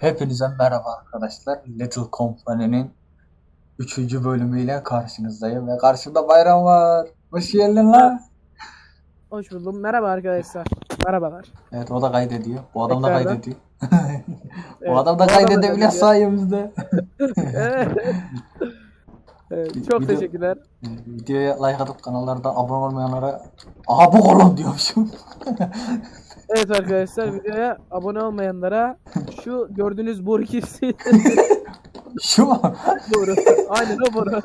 Hepinize merhaba arkadaşlar. Little Company'nin 3. bölümüyle karşınızdayım ve karşımda Bayram var. Hoş geldin lan. Hoş buldum. Merhaba arkadaşlar. Merhabalar. Evet o da kaydediyor. Bu adam da Tekrardan. kaydediyor. Bu adam da kaydedebiliyor kaydediyor. sayemizde. Evet. Evet, çok Video- teşekkürler. Videoya like atıp kanallarda abone olmayanlara Aha bu oğlum diyormuşum. Evet arkadaşlar videoya abone olmayanlara şu gördüğünüz boru kimsi Şu mu? boru. Aynen o boru.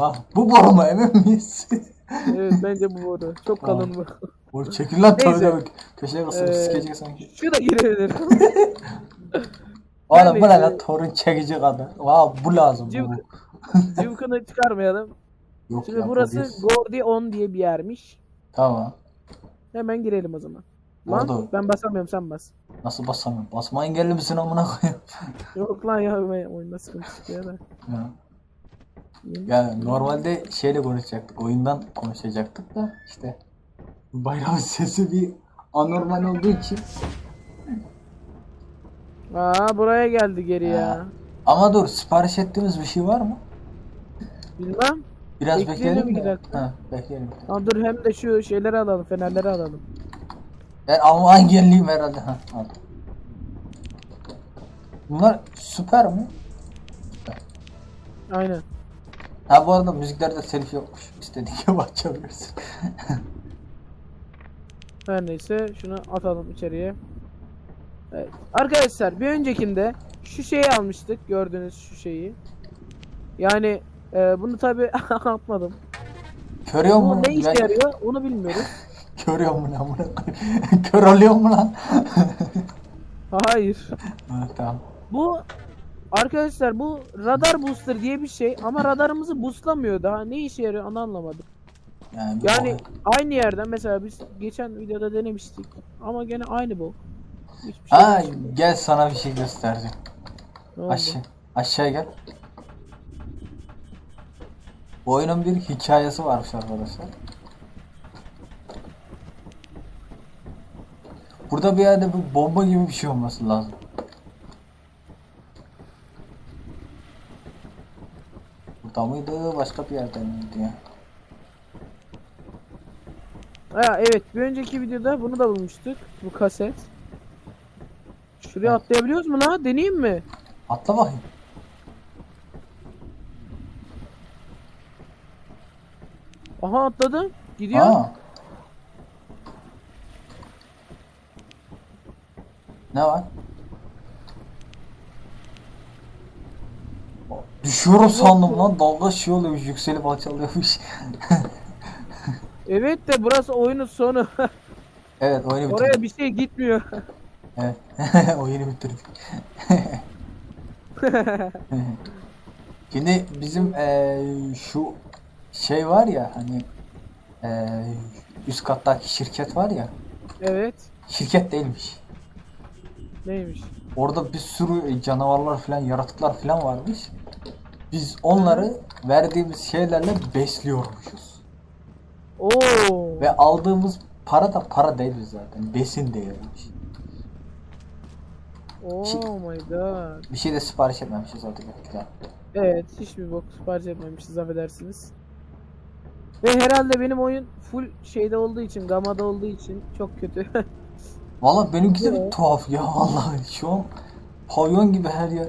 Bak bu boru mu emin miyiz? Evet bence bu boru. Çok kalın bu. Oğlum çekil lan Neyse. tövbe. Köşeye kısılıp Ee, sikecek sanki. Şu da girebilir. Oğlum bu ne lan torun çekici kadın. Vay bu lazım bu. Cıvık. Cıvkını çıkarmayalım. Yok Şimdi ya, bu burası değil. Gordion diye bir yermiş. Tamam. Hemen girelim o zaman. Lan Oldu. ben basamıyorum sen bas. Nasıl basamıyorum? Basma engelli misin amına koyayım? Yok lan ya oyunda sıkıntı çıkıyor da. Ya. Ya normalde şeyle konuşacaktık. Oyundan konuşacaktık da işte bayram sesi bir anormal olduğu için. Aa buraya geldi geri ya. Ha. Ama dur sipariş ettiğimiz bir şey var mı? Bilmem. Biraz Bekleyelim bekleyelim mi? Ha, bekleyelim. Ama dur hem de şu şeyleri alalım, fenerleri alalım. Ben engelliyim herhalde. Ha, aldım. Bunlar süper mi? Aynen. Ha bu arada müziklerde telif yokmuş. İstediğin gibi açabilirsin. Her neyse şunu atalım içeriye. Evet. Arkadaşlar bir öncekinde şu şeyi almıştık. Gördüğünüz şu şeyi. Yani e, bunu tabi atmadım. Körüyor mu? Ne işe yarıyor onu bilmiyoruz. Körüyor mu lan koyayım? Kör oluyor mu lan? Hayır. ha, tamam. Bu arkadaşlar bu radar booster diye bir şey ama radarımızı boostlamıyor daha. Ne işe yarıyor onu anlamadım. Yani, Yani bok- aynı yerden mesela biz geçen videoda denemiştik ama gene aynı bu. Hiçbir şey Ha değişmiyor. gel sana bir şey. Ne oldu? Aşağı aşağı gel. Bu oyunun bir hikayesi varmış arkadaşlar. Burada bir yerde bir bomba gibi bir şey olması lazım. Burada mıydı? Başka bir yerde miydi ya? Ha evet bir önceki videoda bunu da bulmuştuk. Bu kaset. Şuraya Evet. atlayabiliyoruz mu lan? Deneyeyim mi? Atla bakayım. Aha atladım. Gidiyor. Aa. Ne var? Düşüyorum sandım lan dalga şey oluyormuş yükselip alçalıyormuş. Evet de burası oyunun sonu. evet oyunu bitirdik. Oraya bir şey gitmiyor. Evet. oyunu bitirdik. Şimdi bizim eee, şu şey var ya hani eee, üst kattaki şirket var ya evet. şirket değilmiş. Neymiş? Orada bir sürü canavarlar falan, yaratıklar falan varmış. Biz onları verdiğimiz şeylerle besliyormuşuz. Oo. Ve aldığımız para da para değil zaten. Besin değeriymiş. Oh my god. Bir şey de sipariş etmemişiz artık. Güzel. Evet hiçbir bok sipariş etmemişiz affedersiniz. Ve herhalde benim oyun full şeyde olduğu için, gamada olduğu için çok kötü. Valla benimki de bir tuhaf ya vallahi şu an pavyon gibi her yer.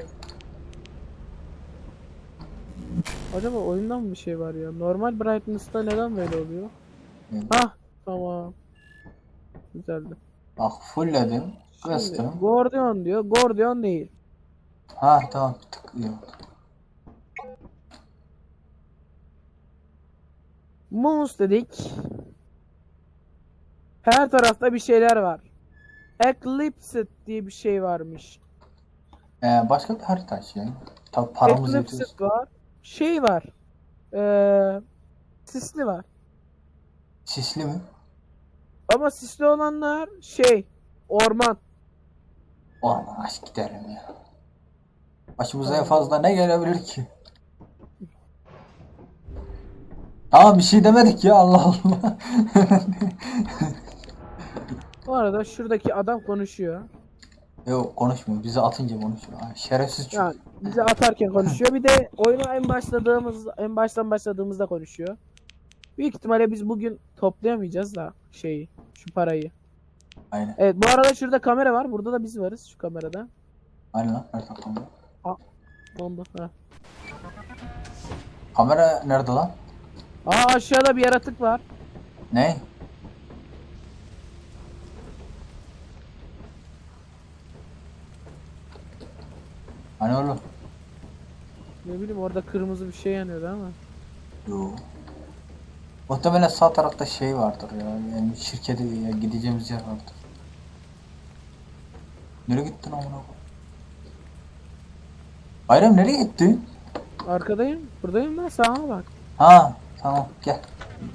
Acaba oyundan mı bir şey var ya? Normal brightness'ta neden böyle oluyor? Evet. Hah tamam. Güzeldi. Bak fullledim. Kıstım. Gordion diyor. Gordion değil. Ha tamam bir tık iyi oldu. Moons dedik. Her tarafta bir şeyler var. Eclipse diye bir şey varmış. Ee, başka bir harita şey. Tabi paramız yetiyor. var. Şey var. Ee, sisli var. Sisli mi? Ama sisli olanlar şey orman. Orman aşk giderim ya. Başımıza en fazla ne gelebilir ki? Tamam bir şey demedik ya Allah Allah. Bu arada şuradaki adam konuşuyor. Yok konuşmuyor. Bizi atınca konuşuyor. Ay, şerefsiz çocuk. Yani bizi atarken konuşuyor. Bir de oyuna en başladığımız en baştan başladığımızda konuşuyor. Büyük ihtimalle biz bugün toplayamayacağız da şeyi, şu parayı. Aynen. Evet bu arada şurada kamera var. Burada da biz varız şu kamerada. Aynen lan. Nerede kamera? Onda. Ha. Kamera nerede lan? Aa aşağıda bir yaratık var. Ne? Hani oğlum? Ne bileyim orada kırmızı bir şey yanıyordu ama. Yo. Muhtemelen sağ tarafta şey vardır ya. Yani şirkete ya gideceğimiz yer vardır. Nereye gittin amına koyayım? Bayram nereye gittin? Arkadayım. Buradayım ben. Sağa bak. Ha tamam gel.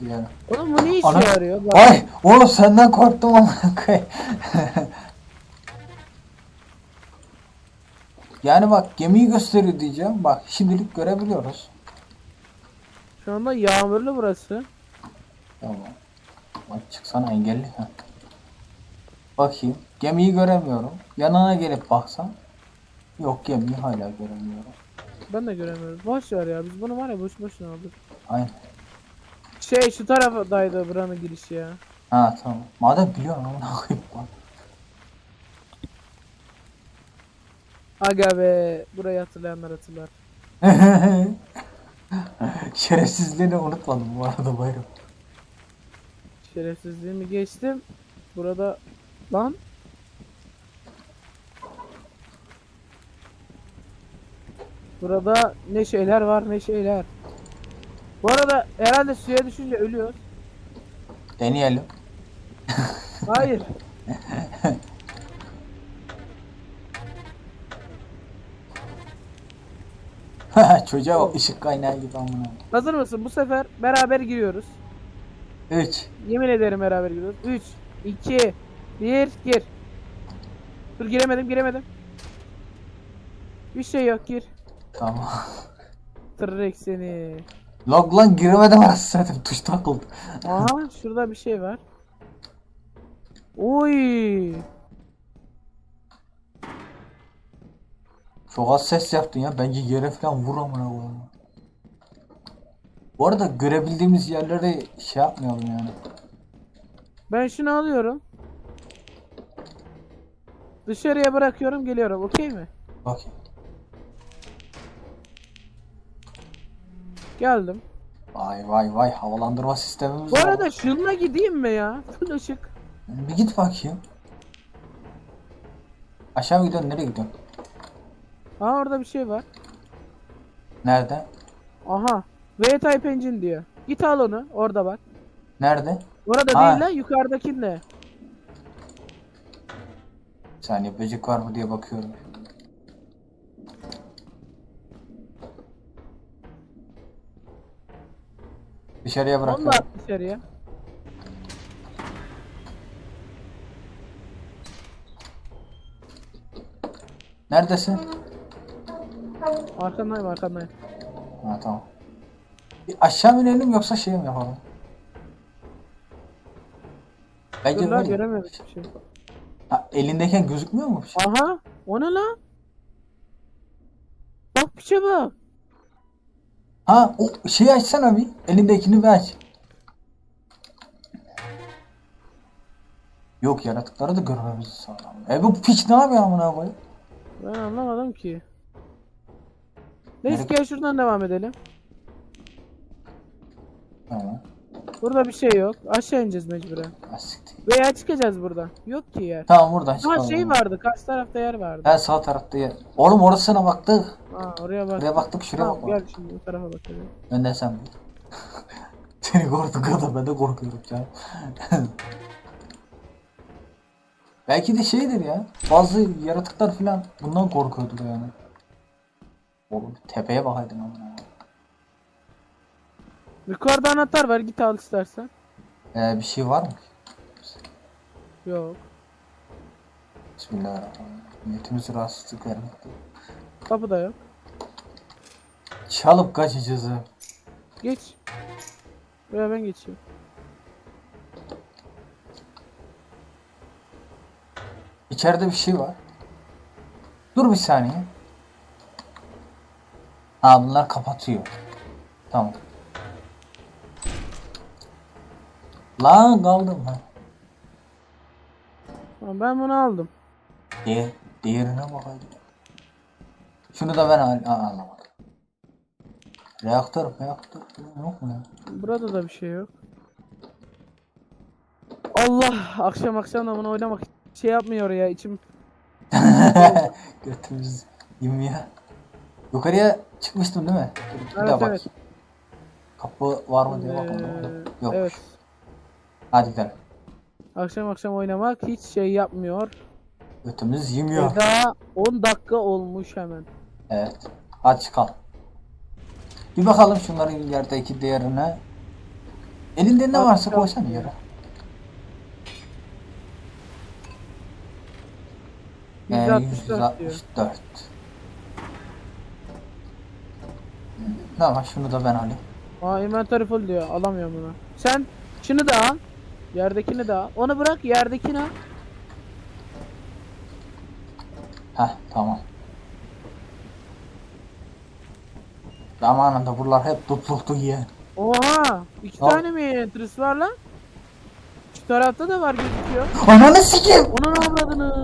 Gidelim. Oğlum bu ne işe Ana- yarıyor? Bak. Ay oğlum senden korktum amına koyayım. yani bak gemiyi gösteriyor diyeceğim. Bak şimdilik görebiliyoruz. Şu anda yağmurlu burası. Tamam. Bak çıksana engelli. Heh. Bakayım. Gemiyi göremiyorum. Yanına gelip baksam. Yok gemiyi hala göremiyorum. Ben de göremiyorum. Boş ver ya. Biz bunu var ya boş boşuna aldık. Aynen. Şey şu taraftaydı buranın girişi ya. Ha tamam. Madem biliyorsun amına koyayım. bak. Aga be. Burayı hatırlayanlar hatırlar. Şerefsizliğini unutmadım bu arada bayram. Şerefsizliğimi geçtim. Burada lan Burada ne şeyler var ne şeyler. Bu arada herhalde suya düşünce ölüyor. Deneyelim. Hayır. Çocuğa bak ışık kaynağı gibi amına. Hazır mısın? Bu sefer beraber giriyoruz. 3 Yemin ederim beraber giriyoruz. 3 2 1 gir. Dur giremedim giremedim. Bir şey yok gir. Tamam. Tırrek seni. Log lan giremedim arası zaten tuş takıldı. Aha şurada bir şey var. Oy. Çok az ses yaptın ya. Bence yere falan vur amına koyayım. Bu arada görebildiğimiz yerleri şey yapmayalım yani. Ben şunu alıyorum. Dışarıya bırakıyorum geliyorum okey mi? Bakayım. Geldim. Vay vay vay havalandırma sistemimiz Bu var. arada şununla gideyim mi ya? Full ışık. Bir git bakayım. Aşağı mı gidiyorsun? Nereye gidiyorsun? Aa orada bir şey var. Nerede? Aha. V-Type Engine diyor. Git al onu. Orada bak. Nerede? Orada Ha. değil lan yukarıdakinde. Bir saniye böcek var mı diye bakıyorum. Dışarıya bırakıyorum. at dışarıya. Neredesin? Arkandayım arkandayım. Ha tamam. Bir aşağı mı inelim yoksa şey mi yapalım? Bence Dur lan şey. Ha, elindeyken gözükmüyor mu? bir şey? Aha. O ne lan? Bak bir şey bak. Ha o şeyi açsana bir. Elindekini bir aç. Yok yaratıkları da görmemizi sağlam. E bu piç ne yapıyor amına koyayım? Ben anlamadım ki. Neyse gel şuradan devam edelim. Tamam. Burada bir şey yok. Aşağı ineceğiz mecburen. Ha, siktir. Veya çıkacağız buradan. Yok ki yer. Tamam buradan çıkalım. Ha şey vardı. Karşı tarafta yer vardı. Ha sağ tarafta yer. Oğlum orasına baktık. Ha oraya bak. Buraya baktık şuraya Tamam bak. gel şimdi bu tarafa bakalım. Önden sen bir. Seni korktuk kadar ben de korkuyorum canım. Belki de şeydir ya. Bazı yaratıklar falan bundan korkuyordur yani. Oğlum tepeye bakaydın ama. Yukarıda anahtar var. Git al istersen. Ee, bir şey var mı? Yok. Bismillahirrahmanirrahim. Niyetimiz rahatsızlık vermekte. Kapı da yok. Çalıp kaçacağız ha. Geç. Buraya ben geçeyim. İçeride bir şey var. Dur bir saniye. Ha bunlar kapatıyor. Tamam. Lan kaldım lan. Tamam, ben bunu aldım. Değer, değerine bakayım. Şunu da ben al Aa, anlamadım. Reaktör, reaktör falan yok mu ya? Burada da bir şey yok. Allah akşam akşam da bunu oynamak şey yapmıyor ya içim. Götümüz yemiyor. Yukarıya çıkmıştım değil mi? Dur, bir Evet, daha bak. evet. Kapı var mı diye Ee, bakalım. Yok. evet. Hadi gidelim. Akşam akşam oynamak hiç şey yapmıyor. Götümüz yemiyor. Daha 10 dakika olmuş hemen. Evet. Hadi çıkalım. Bir bakalım şunların yerdeki değerine. Elinde ne Hadi varsa çıkalım. koysana yere. Ee, 164 diyor. Tamam şunu da ben alayım. Aa inventory full diyor. Alamıyorum bunu. Sen şunu da al. Yerdekini de al. Onu bırak yerdekini al. Heh tamam. Zamanında buralar hep dutluktu ye. Oha! iki Al. tane mi entries var lan? Şu tarafta da var gözüküyor. Ananı sikeyim. Onun avradını.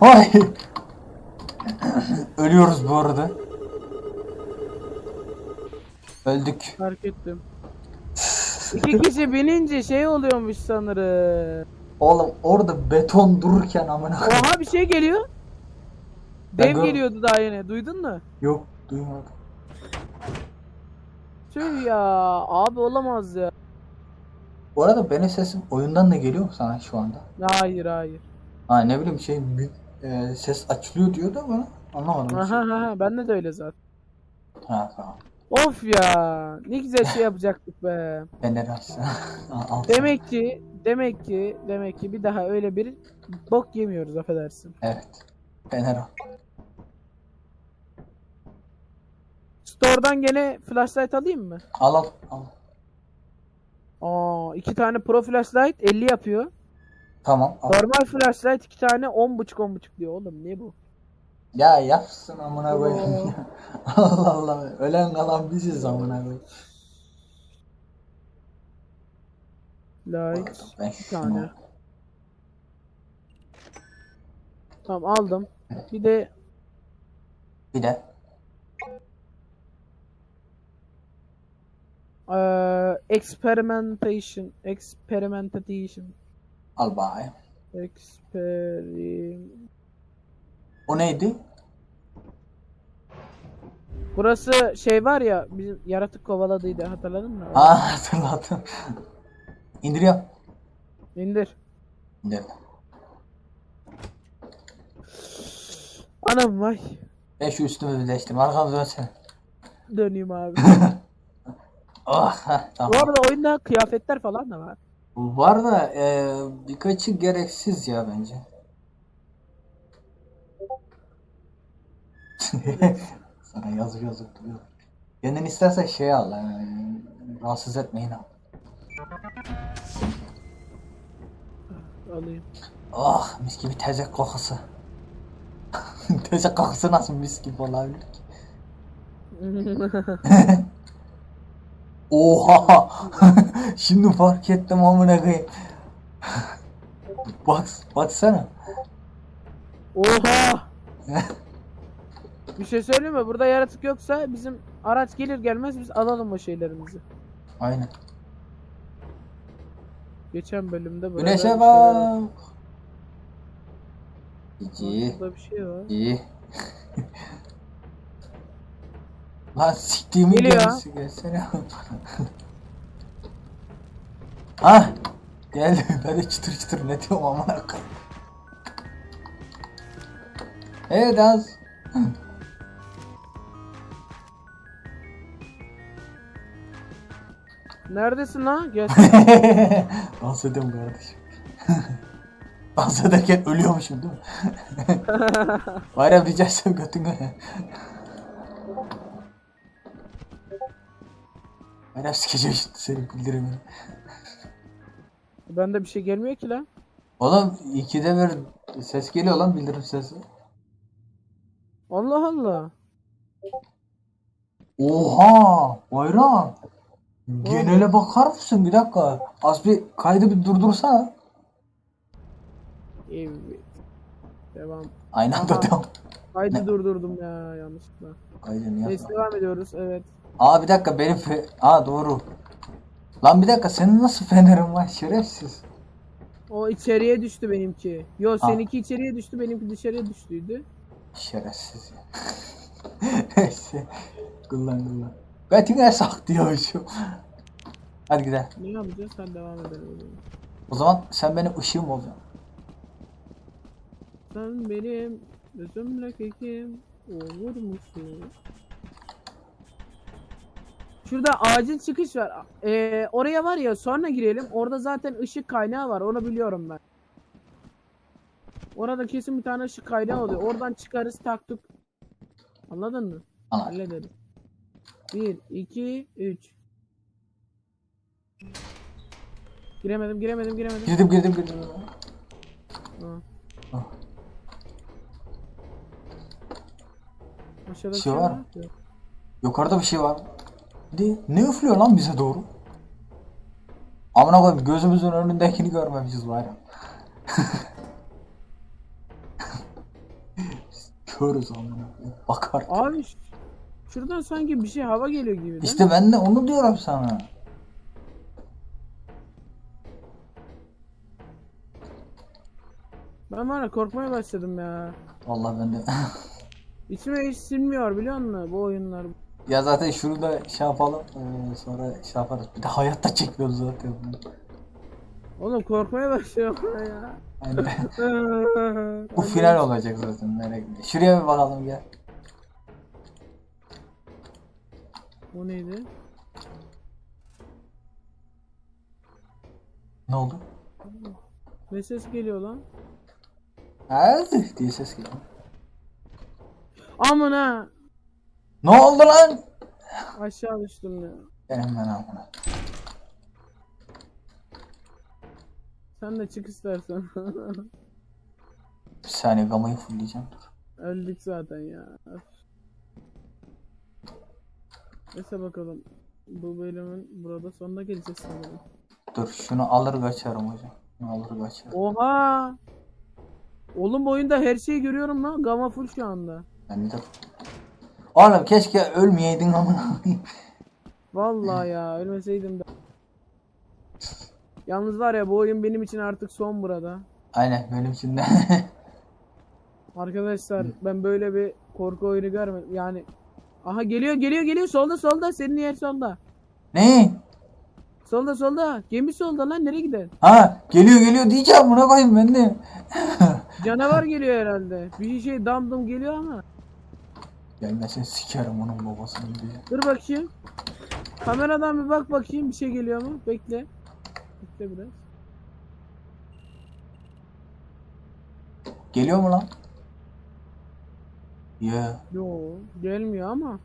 Ay. Ölüyoruz bu arada. Öldük. Fark ettim. İki kişi binince şey oluyormuş sanırım. Oğlum orada beton dururken amına koyayım. Oha bir şey geliyor. Ben Dev gör- geliyordu daha yeni. Duydun mu? Yok duymadım. Tüh ya. Abi olamaz ya. Bu arada benim sesim oyundan da geliyor mu sana şu anda? Hayır hayır. Ha ne bileyim şey mü- e, ses açılıyor diyordu ama anlamadım. Aha aha bende de öyle zaten. Ha tamam. Of ya. Ne güzel şey yapacaktık be. Al- al. Demek ki demek ki demek ki bir daha öyle bir bok yemiyoruz affedersin. Evet. Fener al. Store'dan gene flashlight alayım mı? Al al. al. Aa, iki tane pro flashlight 50 yapıyor. Tamam. al. Normal flashlight iki tane 10.5 10.5 diyor oğlum ne bu? Ya yapsın amına koyayım ya. Allah Allah. Ölen kalan biziz amına koyayım. Ben bir şunu tane. Tamam aldım. Bir de bir de eee experimentation experimentation al bakayım. experim O neydi? Burası şey var ya bizim yaratık kovaladıydı hatırladın mı? Ha hatırladım. İndiriyorum. İndir. İndirdim. Anam vay. Ben şu üstümü bir değiştireyim. Arkamı dönsene. Döneyim abi. Oh, heh, tamam. Bu arada oyunda kıyafetler falan da var. Var da e, birkaçı gereksiz ya bence. Sana yazık yazık duruyor. Kendin istersen şey al. Yani, rahatsız etmeyin al. Alayım. Oh mis gibi tezek kokusu. tezek kokusu nasıl mis gibi olabilir ki? Oha! Şimdi fark ettim amına koyayım. Bak, baksana. Oha! Bir şey söyleyeyim mi? Burada yaratık yoksa bizim araç gelir gelmez biz alalım o şeylerimizi. Aynen. Geçen bölümde burada Güneşe bak. İyi, Burada bir şey var. iyi. Lan siktiğimi Geliyor. gelsene. ha geldi. Ben de çıtır çıtır ne diyorum amına koyayım. Evet az. Neredesin lan? Gel. Dans ediyorum kardeşim. Dans ederken ölüyormuşum değil mi? Bayram rica etsem götüne. Bayram sikeceğim şimdi seni bildirimini. Bende bir şey gelmiyor ki lan. Oğlum ikide bir ses geliyor lan bildirim sesi. Allah Allah. Oha! Bayram! Genele bakar mısın? Bir dakika. Az bir kaydı bir durdursana. Evet. Devam. Aynı anda Aha. devam. Kaydı Ne? durdurdum ya yanlışlıkla. Kaydını yapma. Neyse devam ediyoruz. Evet. Aa bir dakika benim fe... Aa doğru. Lan bir dakika senin nasıl fenerin var şerefsiz. O içeriye düştü benimki. Yo Ha. seninki içeriye düştü benimki dışarıya düştüydü. Şerefsiz ya. Neyse. Kullan kullan. Götüne sak diyormuşum. Hadi gidelim. Ne yapacağız? Sen devam edelim. o zaman. O zaman sen benim ışığım olacaksın. Sen benim gözümle kekim olur musun? Şurada acil çıkış var. Ee, oraya var ya sonra girelim. Orada zaten ışık kaynağı var. Onu biliyorum ben. Orada kesin bir tane ışık kaynağı oluyor. Oradan çıkarız taktık. Anladın mı? Anladım. Hallederiz. 1, 2, 3. Giremedim, giremedim, giremedim. Girdim girdim girdim. Ha. Ah. Aşağıda Bir şey var mı? Yok. Yukarıda bir şey var. De ne üflüyor lan bize doğru? Amına koyayım gözümüzün önündekini görmemişiz bayram. Körüz amına koyayım. Bakar. Abi ş- şuradan sanki bir şey hava geliyor gibi değil İşte mi? ben de onu diyorum sana. Ben var ya korkmaya başladım ya. Vallahi ben de. İçime hiç sinmiyor biliyor musun bu oyunlar? ya zaten şunu da şey yapalım. eee, sonra şey yaparız. Bir de hayatta çekmiyoruz zaten. bunu. Oğlum korkmaya başlıyorum ya. Yani bu final olacak zaten. Merak etme. Şuraya bir bakalım gel. Bu neydi? Ne oldu? Ne ses geliyor lan? Evet diye ses geliyor. Aman ha! Ne oldu lan? Aşağı düştüm ya. Benim ben amına. Sen de çık istersen. Bir saniye gamayı fullleyeceğim. Öldük zaten ya. Öf. Neyse bakalım. Bu bölümün burada sonuna geleceğiz sanırım. Dur şunu alır kaçarım hocam. Şunu alır kaçarım. Oha! Oğlum oyunda her şeyi görüyorum lan. Gamma full şu anda. Ben de... Oğlum keşke ölmeyeydin amına. koyayım. Vallahi ya ölmeseydim de. Yalnız var ya bu oyun benim için artık son burada. Aynen benim için de. Arkadaşlar ben böyle bir korku oyunu görmedim. Yani aha geliyor geliyor geliyor solda solda senin yer solda. ne? Solda solda. Gemi solda lan nereye gider? Ha geliyor geliyor diyeceğim buna koyayım ben de. Canavar geliyor herhalde. Bir şey damdım geliyor ama. Gelmesin sikerim onun babasını diye. Dur bakayım. Kameradan bir bak bakayım bir şey geliyor mu? Bekle. Bekle biraz. Geliyor mu lan? Ya. Yo gelmiyor ama.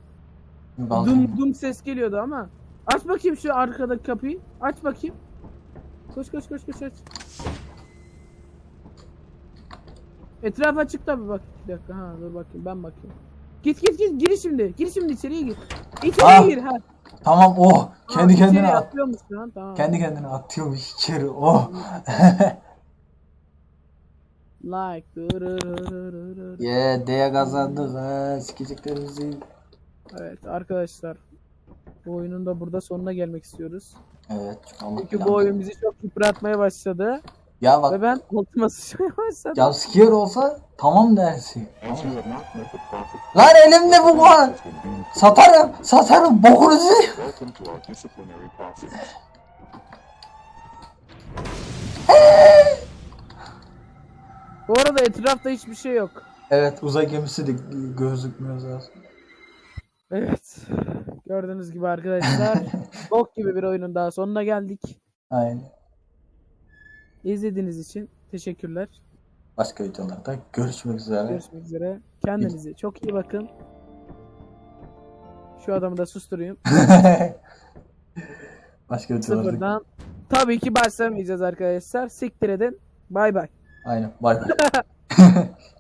Dum dum ses geliyordu ama. Aç bakayım şu arkadaki kapıyı. Aç bakayım. Koş koş koş koş aç. Etraf açık tabi bak. Bir dakika ha dur bakayım ben bakayım. Git git git gir şimdi. Gir şimdi içeriye gir. İçeriye Ah, gir ha. Tamam oh. Kendi Ha, kendine at. lan tamam. Kendi kendine atıyormuş içeri. Oh. Like. yeah D'ye kazandık ha. Sikecekler bizi. Evet arkadaşlar. Bu oyunun da burada sonuna gelmek istiyoruz. Evet. Çünkü bu oyun bizi çok yıpratmaya başladı. Ya bak Ve ben altıma sıçmaya başladım. jumpscare olsa tamam dersin. Lan elimde bu var. Satarım. Satarım. Bokunuzu. welcome Bu arada etrafta hiçbir şey yok. Evet uzay gemisi de gözükmüyor zaten. Evet. Gördüğünüz gibi arkadaşlar bok gibi bir oyunun daha sonuna geldik. Aynen. İzlediğiniz için teşekkürler. Başka videolarda görüşmek üzere. Görüşmek üzere. Kendinize çok iyi bakın. Şu adamı da susturayım. Başka videolarda Sıfırdan. Tabii ki başlamayacağız arkadaşlar. Siktir edin. Bay bay. Aynen. Bay bay.